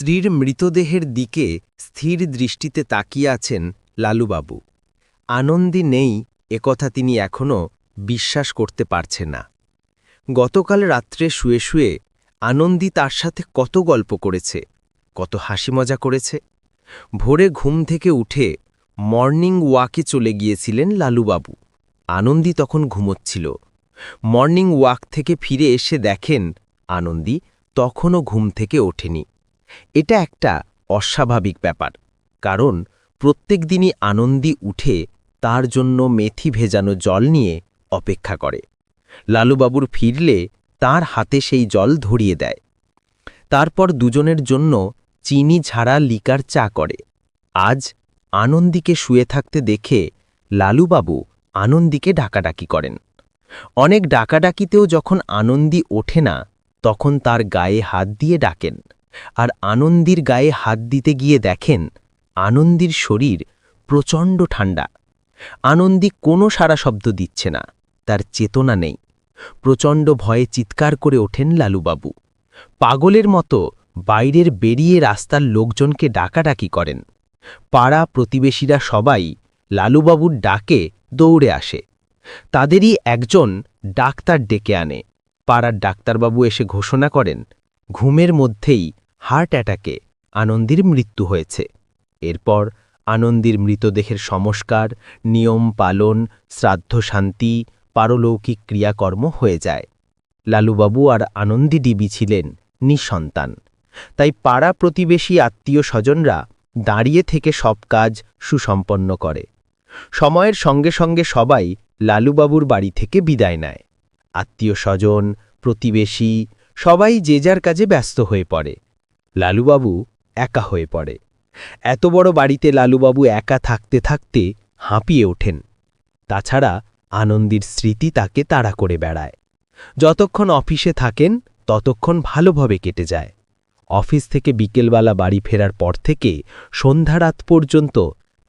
স্ত্রীর মৃতদেহের দিকে স্থির দৃষ্টিতে তাকিয়ে আছেন লালুবাবু। আনন্দী নেই একথা তিনি এখনও বিশ্বাস করতে পারছে না। গতকাল রাত্রে শুয়ে শুয়ে আনন্দী তার সাথে কত গল্প করেছে, কত হাসি মজা করেছে। ভোরে ঘুম থেকে উঠে মর্নিং ওয়াকে চলে গিয়েছিলেন লালুবাবু। আনন্দী তখন ঘুমোচ্ছিল। মর্নিং ওয়াক থেকে ফিরে এসে দেখেন আনন্দী তখনও ঘুম থেকে ওঠেনি। এটা একটা অস্বাভাবিক ব্যাপার। কারণ প্রত্যেক দিনই আনন্দী উঠে তার জন্য মেথি ভেজানো জল নিয়ে অপেক্ষা করে। লালুবাবুর ফিরলে তার হাতে সেই জল ধরিয়ে দেয়। তারপর দুজনের জন্য চিনি ঝাড়া লিকার চা করে। আজ আনন্দীকে শুয়ে থাকতে দেখে লালুবাবু আনন্দীকে ডাকাডাকি করেন। অনেক ডাকাডাকিতেও যখন আনন্দী ওঠে না, তখন তার গায়ে হাত দিয়ে ডাকেন। আর আনন্দীর গায়ে হাত দিতে গিয়ে দেখেন আনন্দীর শরীর প্রচণ্ড ঠান্ডা আনন্দী কোনো সারা শব্দ দিচ্ছে না, তার চেতনা নেই। প্রচণ্ড ভয়ে চিৎকার করে ওঠেন লালুবাবু। পাগলের মতো বাইরের বেরিয়ে রাস্তার লোকজনকে ডাকাডাকি করেন। পাড়া প্রতিবেশীরা সবাই লালুবাবুর ডাকে দৌড়ে আসে। তাদেরই একজন ডাক্তার ডেকে আনে। পাড়ার ডাক্তারবাবু এসে ঘোষণা করেন, ঘুমের মধ্যেই হার্ট অ্যাটাকে আনন্দীর মৃত্যু হয়েছে। এরপর আনন্দীর মৃতদেহের সংস্কার, নিয়ম পালন, শ্রাদ্ধ শান্তি, পারলৌকিক ক্রিয়াকর্ম হয়ে যায়। লালুবাবু আর আনন্দী ডিবি ছিলেন নিঃসন্তান। তাই পাড়া প্রতিবেশী আত্মীয় স্বজনরা দাঁড়িয়ে থেকে সব কাজ সুসম্পন্ন করে। সময়ের সঙ্গে সঙ্গে সবাই লালুবাবুর বাড়ি থেকে বিদায় নেয়। আত্মীয় স্বজন, প্রতিবেশী সবাই যে যার কাজে ব্যস্ত হয়ে পড়ে। লালুবাবু একা হয়ে পড়ে। এত বড় বাড়িতে লালুবাবু একা থাকতে থাকতে হাঁপিয়ে ওঠেন। তাছাড়া আনন্দের স্মৃতি তাকে তাড়া করে বেড়ায়। যতক্ষণ অফিসে থাকেন, ততক্ষণ ভালোভাবে কেটে যায়। অফিস থেকে বিকেলবেলা বাড়ি ফেরার পর থেকে সন্ধ্যা রাত পর্যন্ত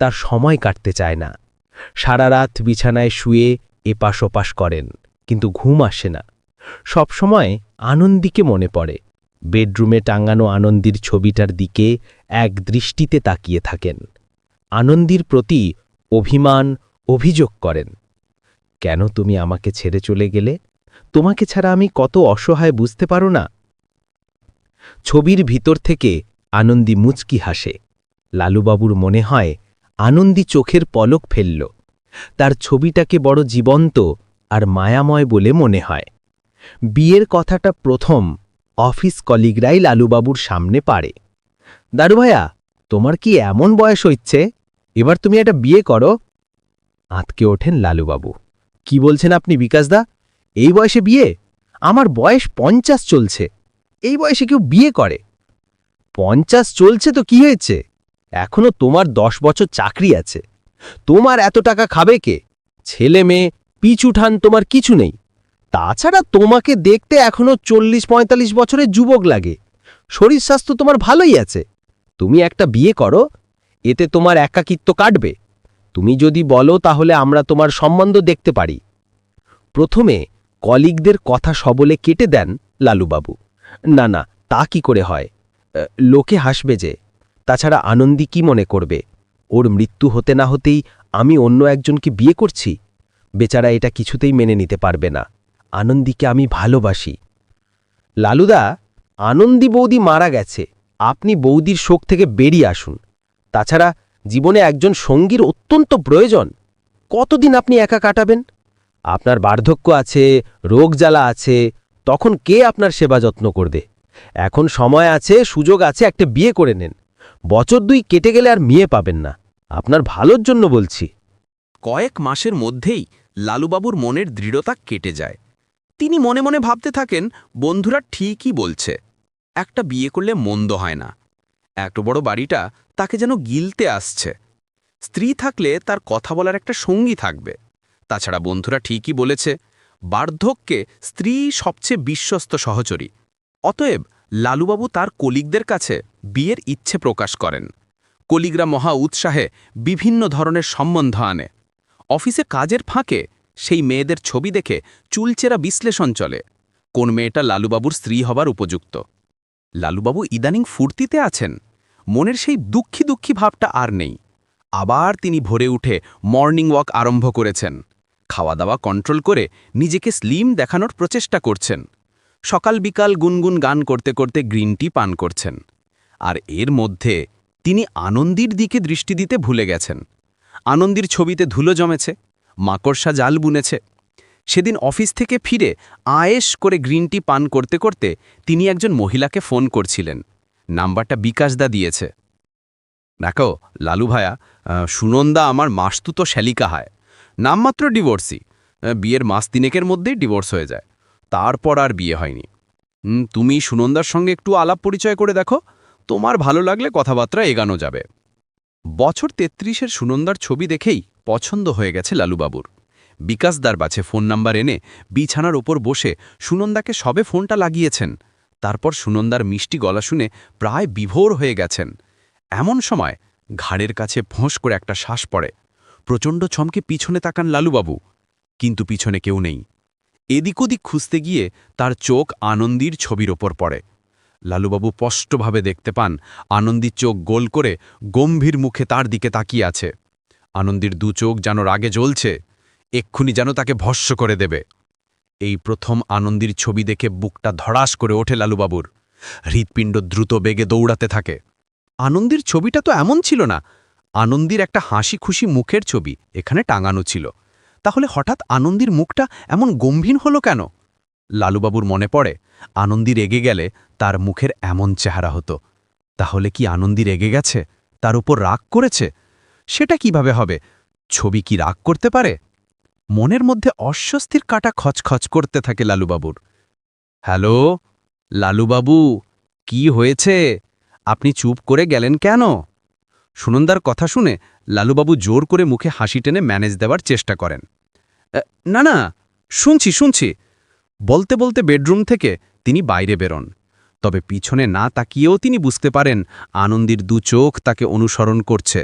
তার সময় কাটতে চায় না। সারা রাত বিছানায় শুয়ে এপাশ ওপাশ করেন, কিন্তু ঘুম আসে না। সবসময় আনন্দীকে মনে পড়ে। বেডরুমে টাঙানো আনন্দীর ছবিটার দিকে এক দৃষ্টিতে তাকিয়ে থাকেন। আনন্দীর প্রতি অভিমান, অভিযোগ করেন। কেন তুমি আমাকে ছেড়ে চলে গেলে? তোমাকে ছাড়া আমি কত অসহায় বুঝতে পারো না? ছবির ভিতর থেকে আনন্দী মুচকি হাসে। লালুবাবুর মনে হয়, আনন্দী চোখের পলক ফেলল। তার ছবিটাকে বড় জীবন্ত আর মায়াময় বলে মনে হয়। বিয়ের কথাটা প্রথম অফিস কলিগরাই লালুবাবুর সামনে পারে। দারু ভাইয়া, তোমার কি এমন বয়স হচ্ছে এবার তুমি একটা বিয়ে করো। আঁতকে ওঠেন লালুবাবু। কি বলছেন আপনি বিকাশদা এই বয়সে বিয়ে? আমার বয়স পঞ্চাশ চলছে। এই বয়সে কেউ বিয়ে করে? পঞ্চাশ চলছে তো কি হয়েছে? এখনও তোমার দশ বছর চাকরি আছে। তোমার এত টাকা খাবে কে? ছেলে মেয়ে, পিছু ঠান তোমার কিছু নেই। তাছাড়া তোমাকে দেখতে এখনও চল্লিশ পঁয়তাল্লিশ বছরের যুবক লাগে। শরীর স্বাস্থ্য তোমার ভালোই আছে। তুমি একটা বিয়ে করো, এতে তোমার একাকিত্ব কাটবে। তুমি যদি বলো, তাহলে আমরা তোমার সম্বন্ধ দেখতে পারি। প্রথমে কলিগদের কথা সবলে কেটে দেন লালুবাবু। না না, তা কি করে হয়? লোকে হাসবে যে, তাছাড়া আনন্দী কি মনে করবে? ওর মৃত্যু হতে না হতেই আমি অন্য একজনকে বিয়ে করছি? বেচারা এটা কিছুতেই মেনে নিতে পারবে না। আনন্দীকে আমি ভালোবাসি। লালুদা, আনন্দী বৌদি মারা গেছে। আপনি বৌদির শোক থেকে বেরিয়ে আসুন। তাছাড়া জীবনে একজন সঙ্গীর অত্যন্ত প্রয়োজন। কতদিন আপনি একা কাটাবেন? আপনার বার্ধক্য আছে, রোগ জ্বালা আছে, তখন কে আপনার সেবা যত্ন করবে? এখন সময় আছে, সুযোগ আছে, একটা বিয়ে করে নেন। বছর দুই কেটে গেলে আর মেয়ে পাবেন না। আপনার ভালোর জন্য বলছি। কয়েক মাসের মধ্যেই লালুবাবুর মনের দৃঢ়তা কেটে যায়। তিনি মনে মনে ভাবতে থাকেন, বন্ধুরা ঠিকই বলছে, একটা বিয়ে করলে মন্দ হয় না। এত বড় বাড়িটা তাকে যেন গিলতে আসছে। স্ত্রী থাকলে তার কথা বলার একটা সঙ্গী থাকবে। তাছাড়া বন্ধুরা ঠিকই বলেছে, বার্ধক্যে স্ত্রী সবচেয়ে বিশ্বস্ত সহচরী। অতএব লালুবাবু তার কলিগদের কাছে বিয়ের ইচ্ছে প্রকাশ করেন। কলিগরা মহা উৎসাহে বিভিন্ন ধরনের সম্বন্ধ আনে। অফিসে কাজের ফাঁকে সেই মেয়েদের ছবি দেখে চুলচেরা বিশ্লেষণ চলে। কোন মেয়েটা লালুবাবুর স্ত্রী হবার উপযুক্ত? লালুবাবু ইদানিং ফুর্তিতে আছেন। মনের সেই দুঃখী দুঃখী ভাবটা আর নেই। আবার তিনি ভোরে উঠে মর্নিং ওয়াক আরম্ভ করেছেন। খাওয়া দাওয়া কন্ট্রোল করে নিজেকে স্লিম দেখানোর প্রচেষ্টা করছেন। সকাল বিকাল গুনগুন গান করতে করতে গ্রিন টি পান করছেন। আর এর মধ্যে তিনি আনন্দির দিকে দৃষ্টি দিতে ভুলে গেছেন। আনন্দির ছবিতে ধুলো জমেছে। মাকড়সা জাল বুনেছে। সেদিন অফিস থেকে ফিরে আয়েশ করে গ্রিন টি পান করতে করতে তিনি একজন মহিলাকে ফোন করছিলেন। নাম্বারটা বিকাশদা দিয়েছে। দেখো, লালু ভায়া সুনন্দা আমার মাসতুতো শ্যালিকা হয়। নামমাত্র ডিভোর্সি। বিয়ের মাস তিনেকের মধ্যেই ডিভোর্স হয়ে যায়। তারপর আর বিয়ে হয়নি। তুমি সুনন্দার সঙ্গে একটু আলাপ পরিচয় করে দেখো। তোমার ভালো লাগলে কথাবার্তা এগানো যাবে। বছর তেত্রিশের সুনন্দার ছবি দেখেই পছন্দ হয়ে গেছে লালুবাবুর। বিকাশদার বাছে ফোন নাম্বার এনে বিছানার ওপর বসে সুনন্দাকে সবে ফোনটা লাগিয়েছেন। তারপর সুনন্দার মিষ্টি গলা শুনে প্রায় বিভোর হয়ে গেছেন। এমন সময় ঘাড়ের কাছে ফোঁস করে একটা শ্বাস পড়ে। প্রচণ্ড ছমকে পিছনে তাকান লালুবাবু। কিন্তু পিছনে কেউ নেই। এদিক ওদিক খুঁজতে গিয়ে তার চোখ আনন্দীর ছবির ওপর পড়ে। লালুবাবু স্পষ্টভাবে দেখতে পান, আনন্দীর চোখ গোল করে গম্ভীর মুখে তার দিকে তাকিয়ে আছে। আনন্দির দু চোখ যেন রাগে জ্বলছে, এক্ষুনি যেন তাকে ভস্য করে দেবে। এই প্রথম আনন্দির ছবি দেখে বুকটা ধড়াস করে ওঠে লালুবাবুর। হৃৎপিণ্ড দ্রুত বেগে দৌড়াতে থাকে। আনন্দির ছবিটা তো এমন ছিল না। আনন্দির একটা হাসি খুশি মুখের ছবি, এখানে টাঙানো ছিল। তাহলে হঠাৎ আনন্দির মুখটা এমন গম্ভীর হলো কেন? লালুবাবুর মনে পড়ে আনন্দি রেগে গেলে তার মুখের এমন চেহারা হতো। তাহলে কি আনন্দি রেগে গেছে? তার উপর রাগ করেছে? সেটা কীভাবে হবে? ছবি কি রাগ করতে পারে? মনের মধ্যে অস্বস্তির কাটা খচখচ করতে থাকে লালুবাবুর। হ্যালো? লালুবাবু, কি হয়েছে? আপনি চুপ করে গেলেন কেন? সুনন্দার কথা শুনে লালুবাবু জোর করে মুখে হাসি টেনে ম্যানেজ দেওয়ার চেষ্টা করেন। না না, শুনছি শুনছি। বলতে বলতে বেডরুম থেকে তিনি বাইরে বেরোন। তবে পিছনে না তাকিয়েও তিনি বুঝতে পারেন, আনন্দির দু চোখ তাকে অনুসরণ করছে।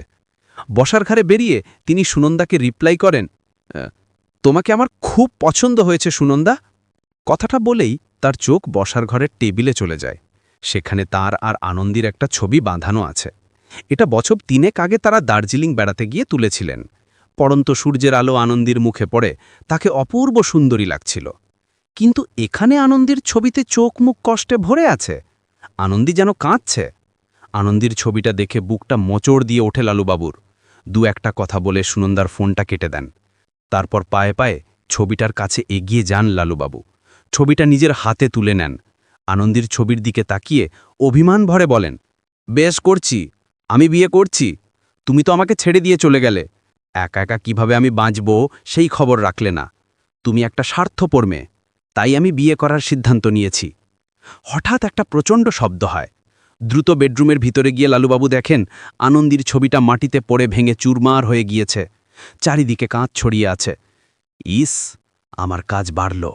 বসার ঘরে বেরিয়ে তিনি সুনন্দাকে রিপ্লাই করেন তোমাকে আমার খুব পছন্দ হয়েছে সুনন্দা। কথাটা বলেই তার চোখ বসার ঘরের টেবিলে চলে যায়। সেখানে তার আর আনন্দির একটা ছবি বাঁধানো আছে। এটা বছর তিনেক আগে তারা দার্জিলিং বেড়াতে গিয়ে তুলেছিলেন। পড়ন্ত সূর্যের আলো আনন্দির মুখে পড়ে, তাকে অপূর্ব সুন্দরী লাগছিল। কিন্তু এখানে আনন্দির ছবিতে চোখ মুখ কষ্টে ভরে আছে। আনন্দি যেন কাঁদছে। আনন্দির ছবিটা দেখে বুকটা মোচড় দিয়ে ওঠে লালুবাবুর। দু একটা কথা বলে সুনন্দার ফোনটা কেটে দেন। তারপর পায়ে পায়ে ছবিটার কাছে এগিয়ে যান লালুবাবু। ছবিটা নিজের হাতে তুলে নেন। আনন্দির ছবির দিকে তাকিয়ে অভিমান ভরে বলেন, বেশ করছি, আমি বিয়ে করছি। তুমি তো আমাকে ছেড়ে দিয়ে চলে গেলে। একা একা কীভাবে আমি বাঁচব সেই খবর রাখলে না। তুমি একটা স্বার্থপর মেয়ে, তাই আমি বিয়ে করার সিদ্ধান্ত নিয়েছি। হঠাৎ একটা প্রচণ্ড শব্দ হয়। দ্রুত বেডরুমের ভিতরে গিয়ে লালুবাবু দেখেন, আনন্দির ছবিটা মাটিতে পড়ে ভেঙে চুরমার হয়ে গিয়েছে। চারিদিকে কাঁচ ছড়িয়ে আছে। ইস, আমার কাজ বাড়ল।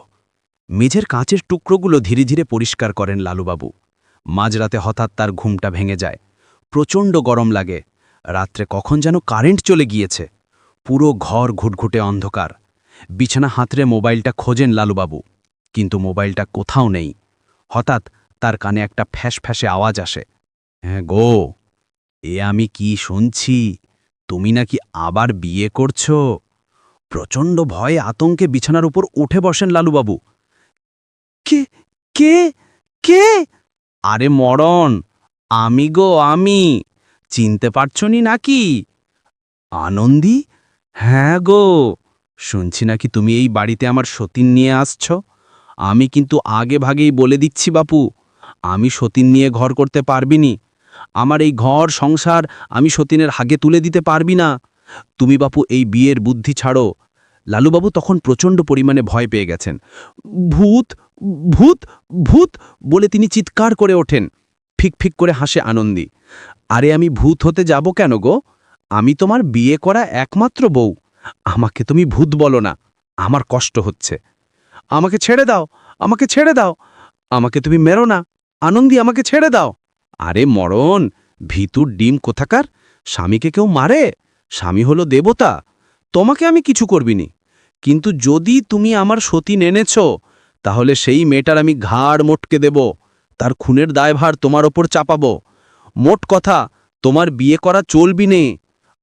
মেঝের কাঁচের টুকরোগুলো ধীরে ধীরে পরিষ্কার করেন লালুবাবু। মাঝরাতে হঠাৎ তার ঘুমটা ভেঙে যায়। প্রচণ্ড গরম লাগে। রাত্রে কখন যেন কারেন্ট চলে গিয়েছে। পুরো ঘর ঘুটঘুটে অন্ধকার। বিছানা হাতরে মোবাইলটা খোঁজেন লালুবাবু। কিন্তু মোবাইলটা কোথাও নেই। হঠাৎ তার কানে একটা ফ্যাস ফ্যাসে আওয়াজ আসে। হ্যাঁ গো, এ আমি কি শুনছি? তুমি নাকি আবার বিয়ে করছ? প্রচণ্ড ভয়ে আতঙ্কে বিছানার উপর উঠে বসেন লালুবাবু। কে কে কে? আরে মরণ, আমি গো, আমি। চিনতে পারছনি নাকি? আনন্দি হ্যাঁ গো। শুনছি নাকি তুমি এই বাড়িতে আমার সতীন নিয়ে আসছ? আমি কিন্তু আগে ভাগেই বলে দিচ্ছি বাপু। আমি সতীন নিয়ে ঘর করতে পারবিনি। আমার এই ঘর, সংসার আমি সতীনের হাগে তুলে দিতে পারবি না। তুমি বাপু এই বিয়ের বুদ্ধি ছাড়ো। লালুবাবু তখন প্রচণ্ড পরিমাণে ভয় পেয়ে গেছেন। ভূত ভূত ভূত বলে তিনি চিৎকার করে ওঠেন। ফিক ফিক করে হাসে আনন্দী। আরে আমি ভূত হতে যাব কেন গো? আমি তোমার বিয়ে করা একমাত্র বউ। আমাকে তুমি ভূত বলো না। আমার কষ্ট হচ্ছে। আমাকে ছেড়ে দাও, আমাকে ছেড়ে দাও। আমাকে তুমি মেরো না। আনন্দী, আমাকে ছেড়ে দাও। আরে মরণ, ভিতুর ডিম কোথাকার? স্বামীকে কেউ মারে? স্বামী হলো দেবতা। তোমাকে আমি কিছু করবিনি। কিন্তু যদি তুমি আমার সতী এনেছ তাহলে সেই মেয়েটার আমি ঘাড় মোটকে দেব। তার খুনের দায়ভার তোমার ওপর চাপাবো। মোট কথা, তোমার বিয়ে করা চলবি নে।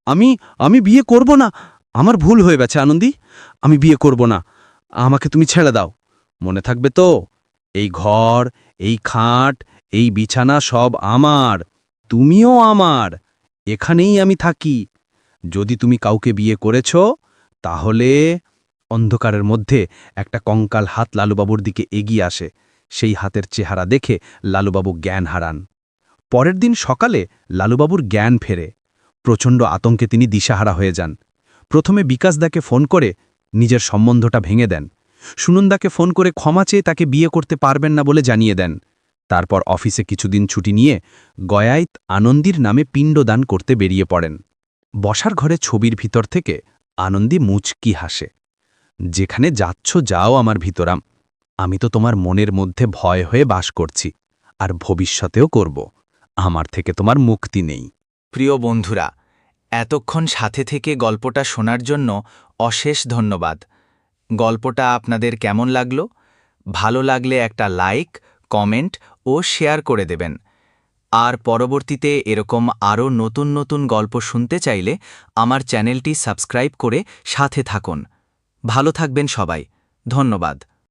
আমি আমি বিয়ে করব না। আমার ভুল হয়ে গেছে, আনন্দী। আমি বিয়ে করব না। আমাকে তুমি ছেড়ে দাও। মনে থাকবে তো? এই ঘর এই খাট, এই বিছানা সব আমার, তুমিও আমার, এখানেই আমি থাকি। যদি তুমি কাউকে বিয়ে করেছ, তাহলে অন্ধকারের মধ্যে একটা কঙ্কাল হাত লালুবাবুর দিকে এগিয়ে আসে। সেই হাতের চেহারা দেখে লালুবাবু জ্ঞান হারান। পরের দিন সকালে লালুবাবুর জ্ঞান ফেরে। প্রচণ্ড আতঙ্কে তিনি দিশাহারা হয়ে যান। প্রথমে বিকাশদাকে ফোন করে নিজের সম্বন্ধটা ভেঙে দেন। সুনন্দাকে ফোন করে ক্ষমা চেয়ে তাকে বিয়ে করতে পারবেন না বলে জানিয়ে দেন। তারপর অফিসে কিছুদিন ছুটি নিয়ে গয়াইত আনন্দীর নামে পিণ্ডদান করতে বেরিয়ে পড়েন। বসার ঘরে ছবির ভিতর থেকে আনন্দী মুচকি হাসে। যেখানে যাচ্ছ যাও আমার ভিতরাম। আমি তো তোমার মনের মধ্যে ভয় হয়ে বাস করছি। আর ভবিষ্যতেও করব। আমার থেকে তোমার মুক্তি নেই। প্রিয় বন্ধুরা, এতক্ষণ সাথে থেকে গল্পটা শোনার জন্য অশেষ ধন্যবাদ। গল্পটা আপনাদের কেমন লাগল? ভালো লাগলে একটা লাইক, কমেন্ট ও শেয়ার করে দেবেন। আর পরবর্তীতে এরকম আরও নতুন নতুন গল্প শুনতে চাইলে আমার চ্যানেলটি সাবস্ক্রাইব করে সাথে থাকুন। ভালো থাকবেন সবাই। ধন্যবাদ।